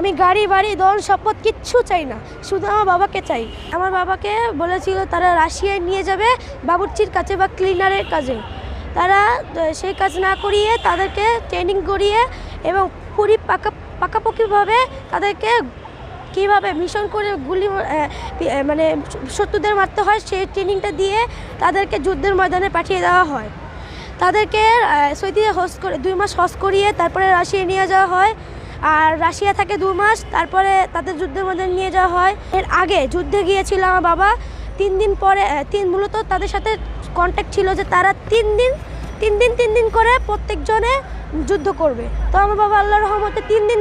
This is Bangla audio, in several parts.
আমি গাড়ি বাড়ি দল সম্পদ কিচ্ছু চাই না। শুধু আমার বাবাকে চাই। আমার বাবাকে বলেছিল তারা রাশিয়ায় নিয়ে যাবে বাবুর্চির কাছে বা ক্লিনারের কাজে তারা সেই কাজ না করিয়ে তাদেরকে ট্রেনিং করিয়ে এবং পুরি পাকা পাকাপাকিভাবে তাদেরকে কীভাবে মিশন করে গুলি মানে শত্রুদের মারতে হয় সেই ট্রেনিংটা দিয়ে তাদেরকে যুদ্ধের ময়দানে পাঠিয়ে দেওয়া হয়। তাদেরকে আহ, সৌদিতে হোস্ট করে দুই মাস হস করিয়ে তারপরে রাশিয়া নিয়ে যাওয়া হয়। আর রাশিয়া থাকে দু মাস, তারপরে তাদের যুদ্ধের মধ্যে নিয়ে যাওয়া হয়। এর আগে যুদ্ধে গিয়েছিল আমার বাবা। তিন দিন পরে তিন মূলত তাদের সাথে কন্ট্যাক্ট ছিল যে তারা তিন দিন তিন দিন তিন দিন করে প্রত্যেকজনে যুদ্ধ করবে। তো আমার বাবা আল্লাহর রহমতে তিন দিন,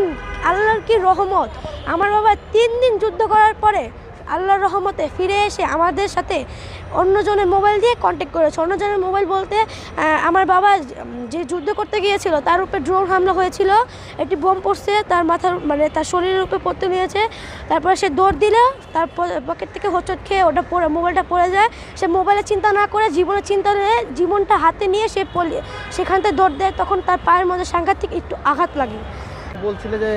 আল্লাহর কি রহমত? আমার বাবা তিন দিন যুদ্ধ করার পরে আল্লাহর রহমতে ফিরে এসে আমাদের সাথে অন্যজনের মোবাইল দিয়ে কন্ট্যাক্ট করেছে। অন্যজনের মোবাইল বলতে আমার বাবা যে যুদ্ধ করতে গিয়েছিল, তার উপরে ড্রোন হামলা হয়েছিল। একটি বোম পড়ছে, তার মাথার মানে তার শরীরের উপরে পড়তে নিয়েছে তারপরে সে দৌড় দিল, তার পকেট থেকে হোঁচট খেয়ে ওটা পড়ে, মোবাইলটা পড়ে যায়। সে মোবাইলে চিন্তা না করে জীবনের চিন্তা নিয়ে জীবনটা হাতে নিয়ে সে সেখান থেকে দৌড় দেয়। তখন তার পায়ের মধ্যে সাংঘাতিক একটু আঘাত লাগে। বলছিলে যে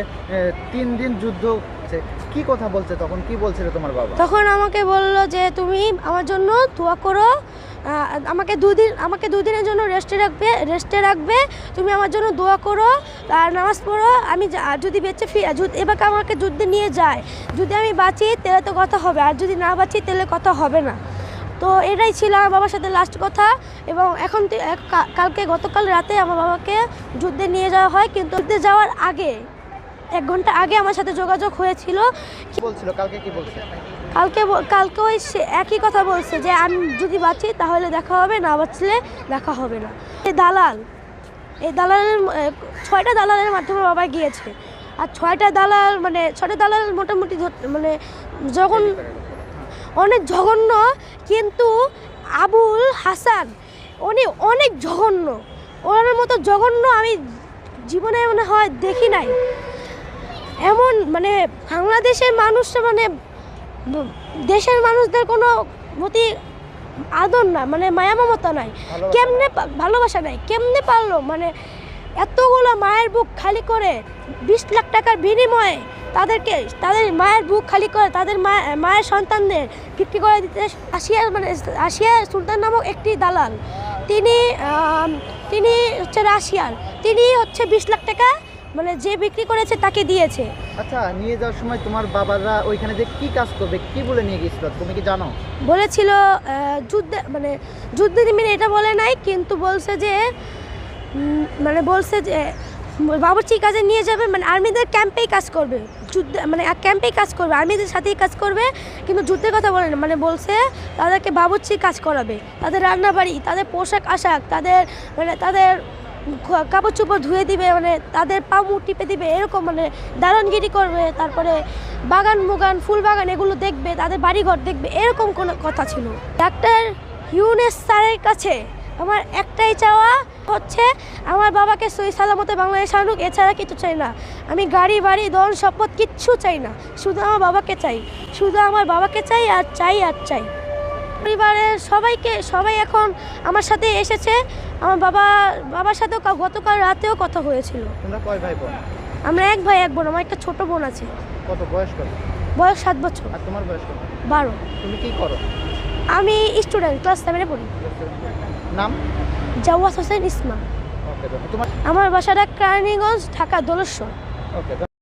তিন দিন যুদ্ধ হচ্ছে। কি কথা বলছে তখন? কি বলছিলে তোমার বাবা? তখন আমাকে বলল যে, তুমি আমার জন্য দোয়া করো। আমাকে দুদিন, আমাকে দুদিনের জন্য রেস্টে রাখবে রেস্টে রাখবে। তুমি আমার জন্য দোয়া করো আর নামাজ পড়ো। আমি যদি বেঁচে ফি এবার আমাকে যুদ্ধে নিয়ে যায়। যদি আমি বাঁচি, তাহলে তো কথা হবে। আর যদি না বাঁচি, তাহলে কথা হবে না। তো এটাই ছিল আমার বাবার সাথে লাস্ট কথা। এবং এখন কালকে গতকাল রাতে আমার বাবাকে যুদ্ধে নিয়ে যাওয়া হয়। কিন্তু যুদ্ধে যাওয়ার আগে এক ঘণ্টা আগে আমার সাথে যোগাযোগ হয়েছিল। কি বলছিল? কালকে কি বলছে? কালকে কালকে ওই সে একই কথা বলছে যে আমি যদি বাঁচি তাহলে দেখা হবে না বাঁচলে দেখা হবে না। এই দালাল এই দালালের ছয়টা দালালের মাধ্যমে বাবা গিয়েছে। আর ছয়টা দালাল মানে ছয়টা দালাল মোটামুটি মানে যখন অনেক জঘন্য কিন্তু আবুল হাসান উনি অনেক জঘন্য। ওনার মতো জঘন্য আমি জীবনে মনে হয় দেখি নাই। এমন মানে বাংলাদেশের মানুষটা মানে দেশের মানুষদের কোনো প্রতি আদর না মানে মায়া মমতা নাই। কেমনে ভালোবাসা নাই কেমনে পারল? মানে এতগুলো মায়ের বুক খালি করে বিশ লাখ টাকার বিনিময়ে তাদেরকে তাদের মায়ের বুক খালি করে তাদের মা- মায়ের সন্তানদের বিক্রি করে দিতে আসিয়া মানে আসিয়া সুলতান নামক একটি দালাল। তিনি তিনি হচ্ছে রাশিয়ার। তিনি হচ্ছে বিশ লাখ টাকা মানে যে বিক্রি করেছে তাকে দিয়েছে। আচ্ছা নিয়ে যাওয়ার সময় তোমার বাবারা ওইখানে যে কি কাজ করবে কি বলে নিয়ে গিয়েছিল? তুমি কি জানো? বলেছিল যুদ্ধে মানে যুদ্ধে নিমিনে এটা বলে নাই কিন্তু বলছে যে মানে বলছে যে বাবুর্চি কাজে নিয়ে যাবে মানে আর্মিদের ক্যাম্পেই কাজ করবে। যুদ্ধে মানে ক্যাম্পেই কাজ করবে আর্মিদের সাথেই কাজ করবে কিন্তু যুদ্ধের কথা বলে না। মানে বলছে তাদেরকে বাবুর্চি কাজ করাবে। তাদের রান্নাবাড়ি তাদের পোশাক আশাক তাদের মানে তাদের কাপড় চোপড় ধুয়ে দিবে মানে তাদের পা পামু টিপে দিবে, এরকম মানে দারণগিরি করবে। তারপরে বাগান মুগান, ফুল বাগান এগুলো দেখবে, তাদের বাড়িঘর দেখবে, এরকম কোনো কথা ছিল। ডাক্তার ইউনেস স্যারের কাছে আমার একটাই চাওয়া হচ্ছে, আমার বাবাকে সই সালামতে বাংলাদেশ আনুক এছাড়া কিছু চাই না। আমি গাড়ি, বাড়ি দল শপথ কিচ্ছু চাই না। শুধু আমার বাবাকে চাই। শুধু আমার বাবাকে চাই আর চাই আর চাই। পরিবারের সবাইকে সবাই এখন আমার সাথে এসেছে। আমার বাবা বাবার সাথেও গতকাল রাতেও কথা হয়েছিল। কয় ভাই বোন? আমরা এক ভাই এক বোন আমার একটা ছোট বোন আছে। কত বয়স কত? বয়স সাত বছর। আর তোমার বয়স কত? বারো। তুমি কি করো? আমি স্টুডেন্ট ক্লাস সেভেনে পড়ি। নাম? জাওয়াস হোসেন তোমার আমার বাসাটা কেরানীগঞ্জ ঢাকা দোলেশ্বর।